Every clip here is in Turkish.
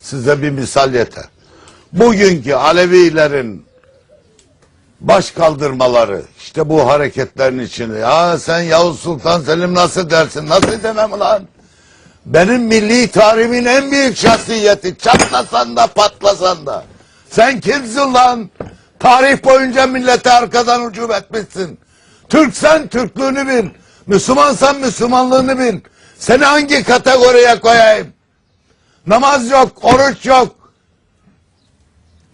Size bir misal yeter. Bugünkü Alevilerin baş kaldırmaları işte bu hareketlerin içinde. Ya sen Yavuz Sultan Selim nasıl dersin? Nasıl demem lan? Benim milli tarihimin en büyük şahsiyeti. Çatlasan da patlasan da. Sen kimsin lan? Tarih boyunca millete arkadan ucum etmişsin. Türksen Türklüğünü bil. Müslümansan Müslümanlığını bil. Seni hangi kategoriye koyayım? Namaz yok, oruç yok.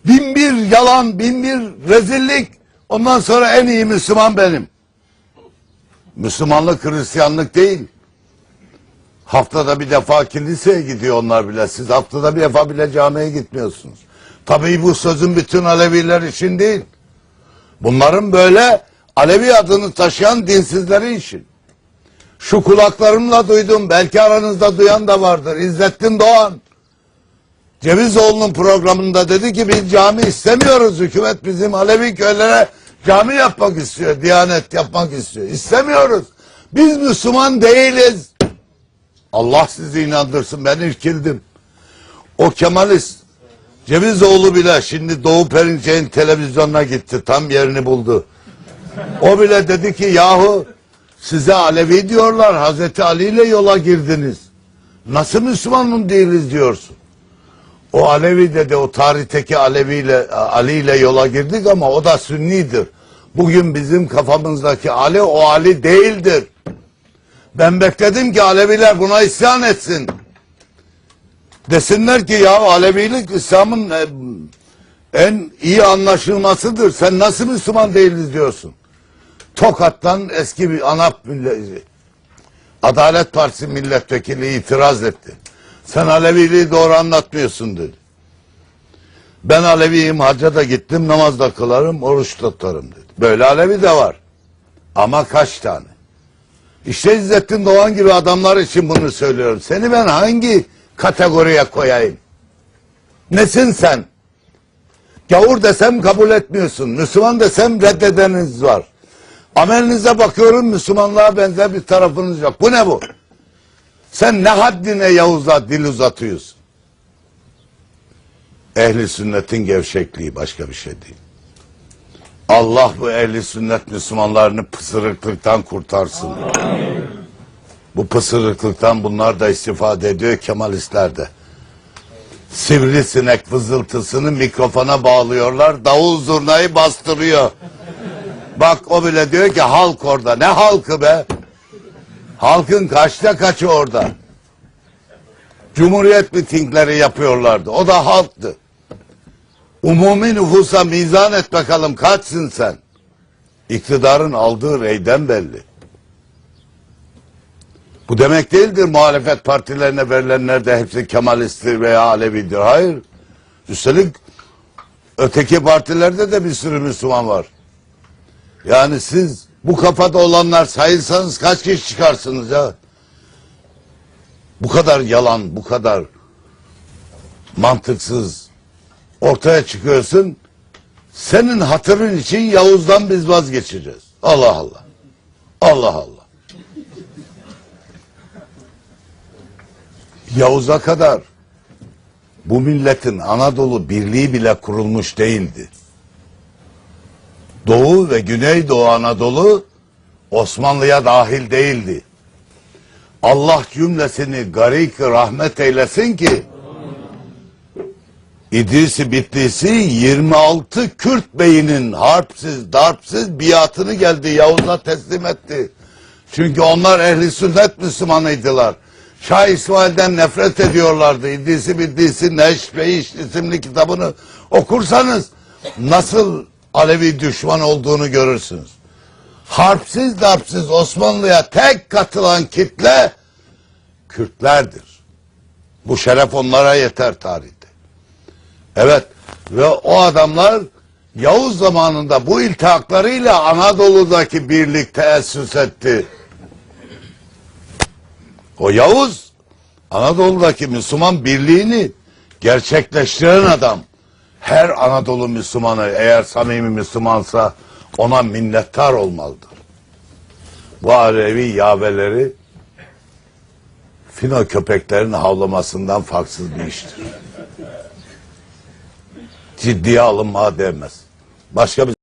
Bin bir yalan, bin bir rezillik. Ondan sonra en iyi Müslüman benim. Müslümanlık Hristiyanlık değil. Haftada bir defa kiliseye gidiyor onlar bile. Siz haftada bir defa bile camiye gitmiyorsunuz. Tabii bu sözün bütün Aleviler için değil. Bunların böyle Alevi adını taşıyan dinsizlerin için. Şu kulaklarımla duydum. Belki aranızda duyan da vardır. İzzettin Doğan. Cevizoğlu'nun programında dedi ki biz cami istemiyoruz. Hükümet bizim Alevi köylere cami yapmak istiyor. Diyanet yapmak istiyor. İstemiyoruz. Biz Müslüman değiliz. Allah sizi inandırsın. Ben irkildim. O Kemalist Cevizoğlu bile şimdi Doğu Perinçek'in televizyonuna gitti. Tam yerini buldu. O bile dedi ki yahu size Alevi diyorlar. Hazreti Ali ile yola girdiniz. Nasıl Müslümanım değiliz diyorsun. O Alevi dedi o tarihteki Alevi ile Ali ile yola girdik ama o da Sünnidir. Bugün bizim kafamızdaki Ali o Ali değildir. Ben bekledim ki Aleviler buna isyan etsin. Desinler ki ya Alevilik İslam'ın e, en iyi anlaşılmasıdır. Sen nasıl Müslüman değiliz diyorsun. Tokat'tan eski bir ANAP Adalet Partisi milletvekili itiraz etti. Sen Aleviliği doğru anlatmıyorsun dedi. Ben Aleviyim hacca da gittim namaz da kılarım oruç tutarım dedi. Böyle Alevi de var. Ama kaç tane? İşte İzzettin Doğan gibi adamlar için bunu söylüyorum. Seni ben hangi kategoriye koyayım? Nesin sen? Gavur desem kabul etmiyorsun. Müslüman desem reddedeniz var. Amelinize bakıyorum Müslümanlığa benzer bir tarafınız yok. Bu ne bu? Sen ne haddine Yavuz'a dil uzatıyorsun? Ehli sünnetin gevşekliği başka bir şey değil. Allah bu ehli sünnet Müslümanlarını pısırıklıktan kurtarsın. Bu pısırıklıktan bunlar da istifade ediyor Kemalistler de. Sivrisinek vızıltısını mikrofona bağlıyorlar. Davul zurnayı bastırıyor. Bak o bile diyor ki halk orada. Ne halkı be? Halkın kaçta kaçı orada? Cumhuriyet mitingleri yapıyorlardı. O da halktı. Umumi nüfusa mizan et bakalım kaçsın sen? İktidarın aldığı reyden belli. Bu demek değildir muhalefet partilerine verilenler de hepsi Kemalisttir veya Alevidir. Hayır. Üstelik öteki partilerde de bir sürü Müslüman var. Yani siz bu kafada olanlar sayılsanız kaç kişi çıkarsınız ya? Bu kadar yalan, bu kadar mantıksız ortaya çıkıyorsun. Senin hatırın için Yavuz'dan biz vazgeçeceğiz. Allah Allah. Allah Allah. Yavuz'a kadar bu milletin Anadolu Birliği bile kurulmuş değildi. Doğu ve Güneydoğu Anadolu Osmanlı'ya dahil değildi. Allah cümlesini garik rahmet eylesin ki İdrisi Bitlisi 26 Kürt beyinin harpsiz darpsiz biatını geldi Yavuz'a teslim etti. Çünkü onlar ehli sünnet Müslümanıydılar. Şah İsmail'den nefret ediyorlardı. İdrisi Bitlisi Neş Beyiş isimli kitabını okursanız nasıl Alevi düşman olduğunu görürsünüz. Harpsiz darpsiz Osmanlı'ya tek katılan kitle Kürtlerdir. Bu şeref onlara yeter tarihte. Evet ve o adamlar Yavuz zamanında bu iltihaklarıyla Anadolu'daki birlik teessüs etti. O Yavuz Anadolu'daki Müslüman birliğini gerçekleştiren adam. Her Anadolu Müslümanı eğer samimi Müslümansa ona minnettar olmalıdır. Bu Alevi yaveleri fino köpeklerin havlamasından farksız bir iştir. Ciddiye alınmaya değmez. Başka bir